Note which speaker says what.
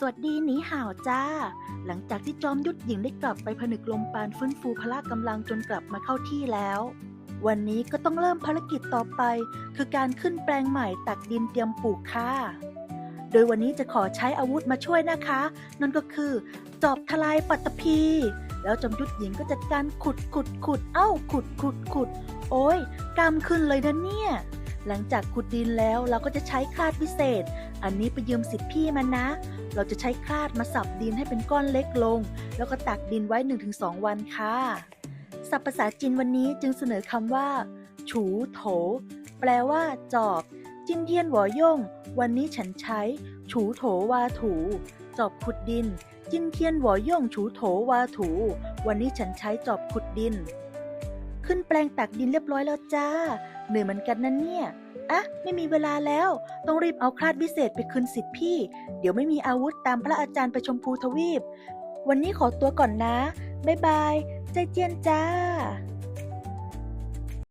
Speaker 1: สวัสดีหนีห่าวจ้า หลังจากที่จอมยุทธหญิงได้กลับไปผนึกลมปานฟื้นฟูพละกำลังจนกลับมาเข้าที่แล้ว วันนี้ก็ต้องเริ่มภารกิจต่อไป คือการขึ้นแปลงใหม่ตักดินเตรียมปลูกค่ะ โดยวันนี้จะขอใช้อาวุธมาช่วยนะคะ นั่นก็คือ จอบทลายปัตตภีแล้วจอมยุทธหญิงก็จัดการขุดขุดขุดเอ้าขุดขุดขุด โอ้ยกำขึ้นเลยนะเนี่ย หลังจากขุดดินแล้วเราก็จะใช้คลาดพิเศษ อันนี้ไปยืมสิทธิ์พี่มันนะ เราจะใช้คลาดมาสับดินให้เป็นก้อนเล็กลง แล้วก็ตักดินไว้ 1-2 วันค่ะศัพท์ภาษาจีนวันนี้จึงเสนอคำว่า ฉูโถ แปลว่า จอบ จินเทียนหวอย่ง วันนี้ฉันใช้ ฉูโถวาถู จอบขุดดิน จินเทียนหวอย่งฉูโถวาถู วันนี้ฉันใช้จอบขุดดิน ขึ้นแปลงตักดินเรียบร้อยแล้วจ้า เหนื่อยเหมือนกันนั่นเนี่ย อะไม่มีเวลาแล้ว ต้องรีบเอาคลาดวิเศษไปคืนสิทธิ์พี่ เดี๋ยวไม่มีอาวุธตามพระอาจารย์ไปชมพูทวีป วันนี้ขอตัวก่อนนะ บ๊ายบาย ใจเจียนจ้า